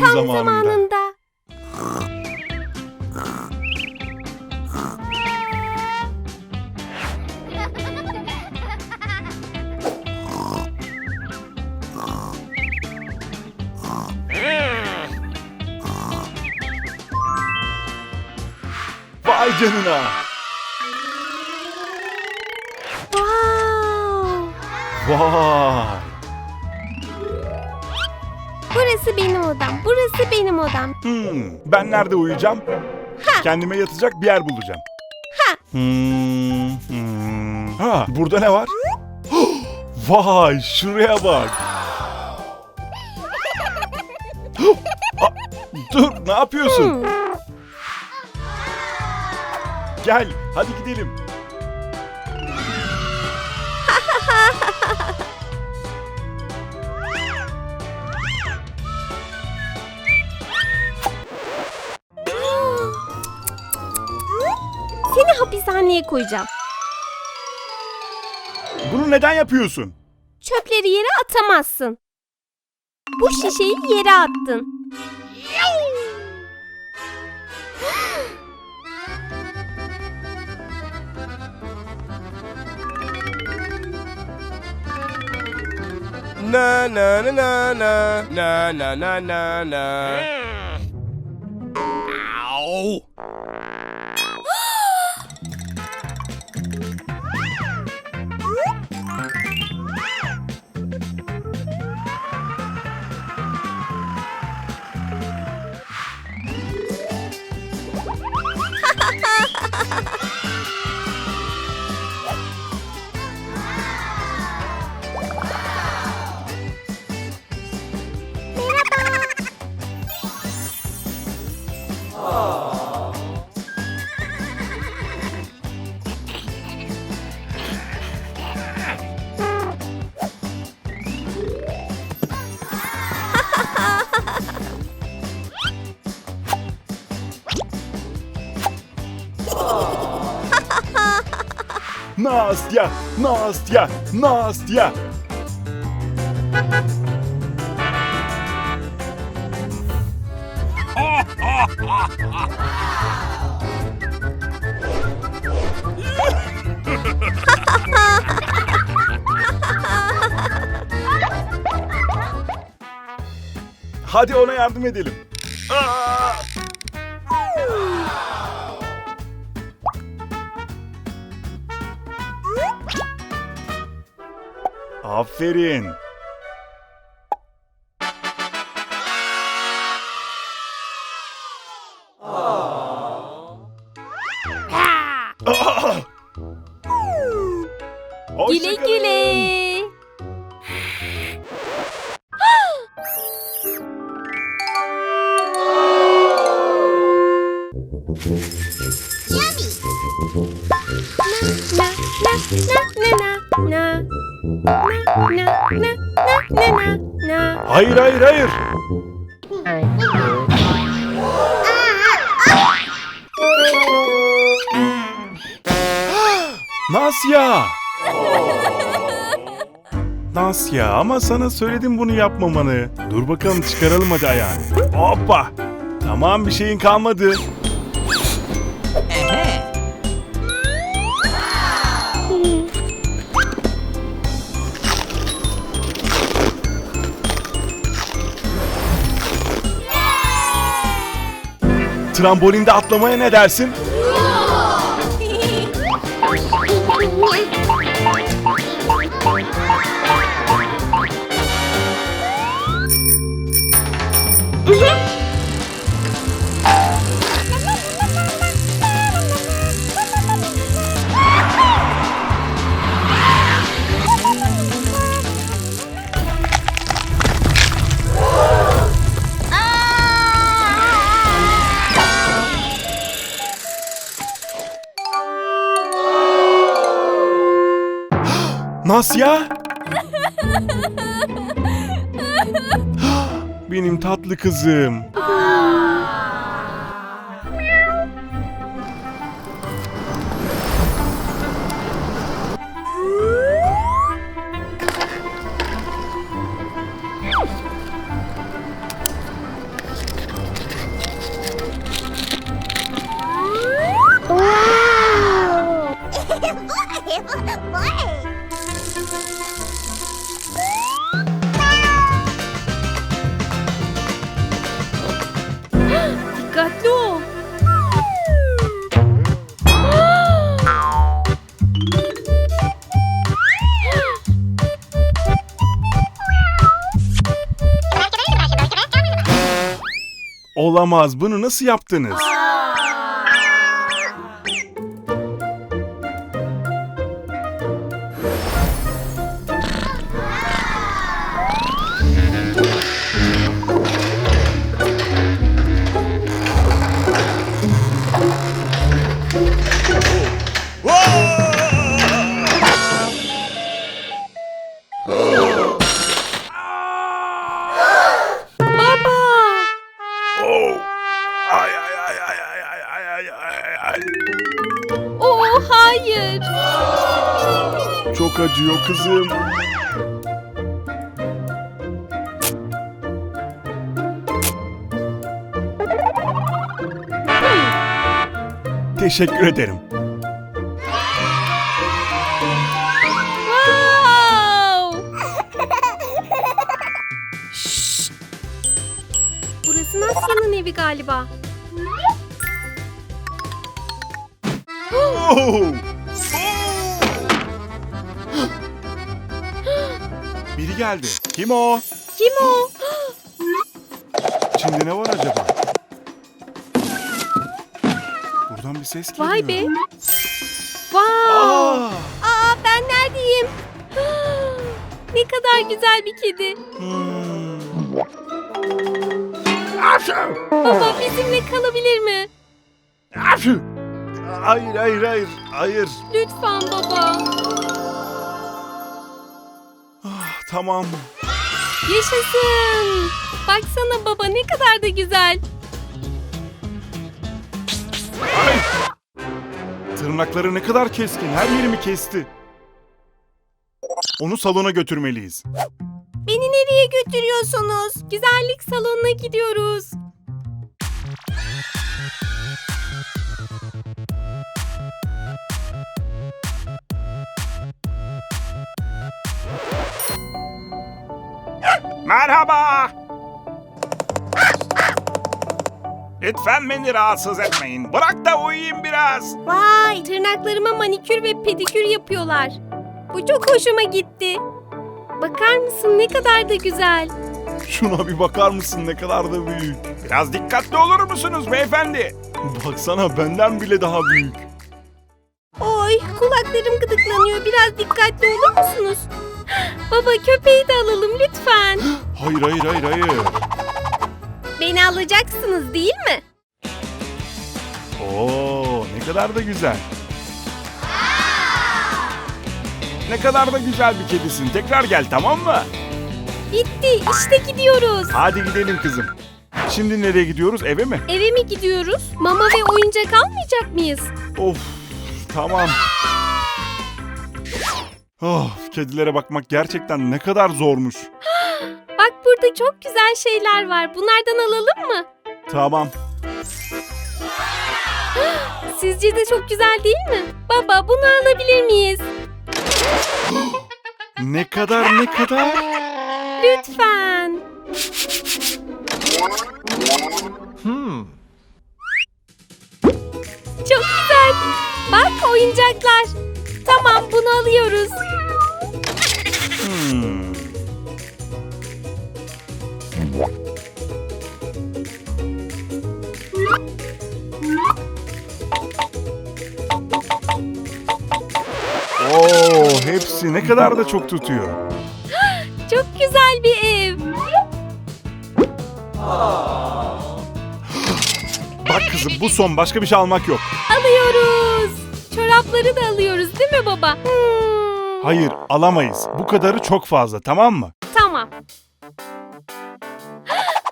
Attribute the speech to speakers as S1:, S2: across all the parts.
S1: 감사합니다. 감사한다. 빨개 누나. 와우. 와.
S2: Burası benim odam. Burası benim odam.
S1: Hmm, ben nerede uyuyacağım? Kendime yatacak bir yer bulacağım.
S2: Ha.
S1: Hmm, hmm. Ha, burada ne var? Vay, şuraya bak. Aa, dur, ne yapıyorsun?
S2: Hmm.
S1: Gel, hadi gidelim.
S2: Hapishaneye koyacağım.
S1: Bunu neden yapıyorsun?
S2: Çöpleri yere atamazsın. Bu şişeyi yere attın.
S3: Na na na na na na na na na na. Ow.
S1: Nastya, Nastya, Nastya. Hadi ona yardım edelim. Aferin. Ah. Hoşça
S2: Güle
S1: kalın.
S2: güle. Na na na na
S1: Hayır hayır hayır. Nasya. Nasya ama sana söyledim bunu yapmamanı. Dur bakalım çıkaralım hadi ayağını. Hoppa. Tamam bir şeyin kalmadı. Trambolinde atlamaya ne dersin? Nasya? Benim tatlı kızım. Olamaz bunu nasıl yaptınız? Kızım. Teşekkür ederim.
S2: Wow! Şşş! Burası Nasya'nın evi galiba.
S1: Oh! Biri geldi. Kim o?
S2: Kim o?
S1: İçinde ne var acaba? Buradan bir ses geliyor.
S2: Vay be. Wow!
S1: Aa!
S2: Aa ben neredeyim? ne kadar güzel bir kedi.
S1: Hmm.
S2: Baba bizimle kalabilir mi?
S1: Hayır hayır hayır hayır.
S2: Lütfen baba.
S1: Tamam.
S2: Yaşasın. Baksana baba ne kadar da güzel.
S1: Ay! Tırnakları ne kadar keskin. Her yerimi kesti. Onu salona götürmeliyiz.
S2: Beni nereye götürüyorsunuz? Güzellik salonuna gidiyoruz.
S1: Merhaba. Lütfen beni rahatsız etmeyin. Bırak da uyuyayım biraz.
S2: Vay tırnaklarıma manikür ve pedikür yapıyorlar. Bu çok hoşuma gitti. Bakar mısın ne kadar da güzel.
S1: Şuna bir bakar mısın ne kadar da büyük. Biraz dikkatli olur musunuz beyefendi? Baksana benden bile daha büyük.
S2: Oy kulaklarım gıdıklanıyor. Biraz dikkatli olur musunuz? Baba köpeği de alalım lütfen.
S1: Hayır hayır hayır hayır.
S2: Beni alacaksınız değil mi?
S1: Oo ne kadar da güzel. Ne kadar da güzel bir kedisin. Tekrar gel tamam mı?
S2: Bitti işte gidiyoruz.
S1: Hadi gidelim kızım. Şimdi nereye gidiyoruz? Eve mi?
S2: Eve mi gidiyoruz? Mama ve oyuncak almayacak mıyız?
S1: Of tamam. Of kedilere bakmak gerçekten ne kadar zormuş.
S2: Bak burada çok güzel şeyler var. Bunlardan alalım mı?
S1: Tamam.
S2: Sizce de çok güzel değil mi? Baba bunu alabilir miyiz?
S1: Ne kadar ne kadar?
S2: Lütfen. Çok güzel. Bak oyuncaklar. Tamam bunu alıyoruz.
S1: Hmm. Oo, hepsi ne kadar da çok tutuyor.
S2: Çok güzel bir ev.
S1: Bak kızım bu son başka bir şey almak yok.
S2: Alıyoruz. Çorapları da alıyoruz değil mi baba? Hmm,
S1: Hayır alamayız. Bu kadarı çok fazla tamam mı?
S2: Tamam.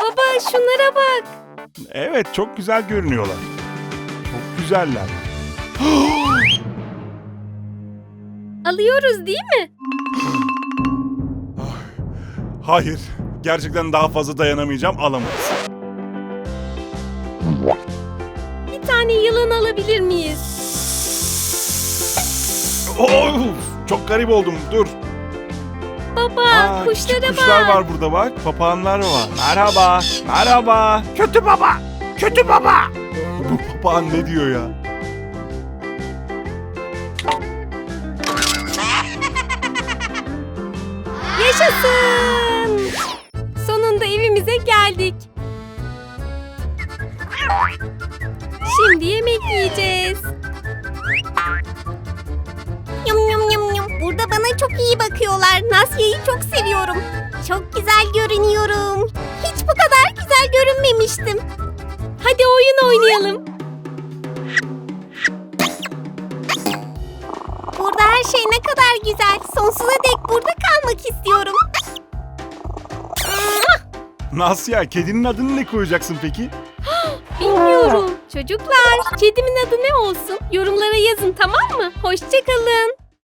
S2: Baba şunlara bak.
S1: Evet çok güzel görünüyorlar. Çok güzeller.
S2: Alıyoruz değil mi?
S1: Hayır. Gerçekten daha fazla dayanamayacağım alamayız. Of, çok garip oldum. Dur.
S2: Baba
S1: Aa,
S2: kuşlara
S1: kuşlar
S2: bak.
S1: var burada bak. Papağanlar var. Merhaba. Merhaba. Kötü baba. Kötü baba. Bu papağan ne diyor ya?
S2: Yaşasın. Sonunda evimize geldik. Şimdi yemek yiyeceğiz.
S4: Burada bana çok iyi bakıyorlar. Nasya'yı çok seviyorum. Çok güzel görünüyorum. Hiç bu kadar güzel görünmemiştim.
S2: Hadi oyun oynayalım.
S4: Burada her şey ne kadar güzel. Sonsuza dek burada kalmak istiyorum.
S1: Nasya kedinin adını ne koyacaksın peki?
S2: Bilmiyorum. Çocuklar, kedimin adı ne olsun? Yorumlara yazın tamam mı? Hoşçakalın.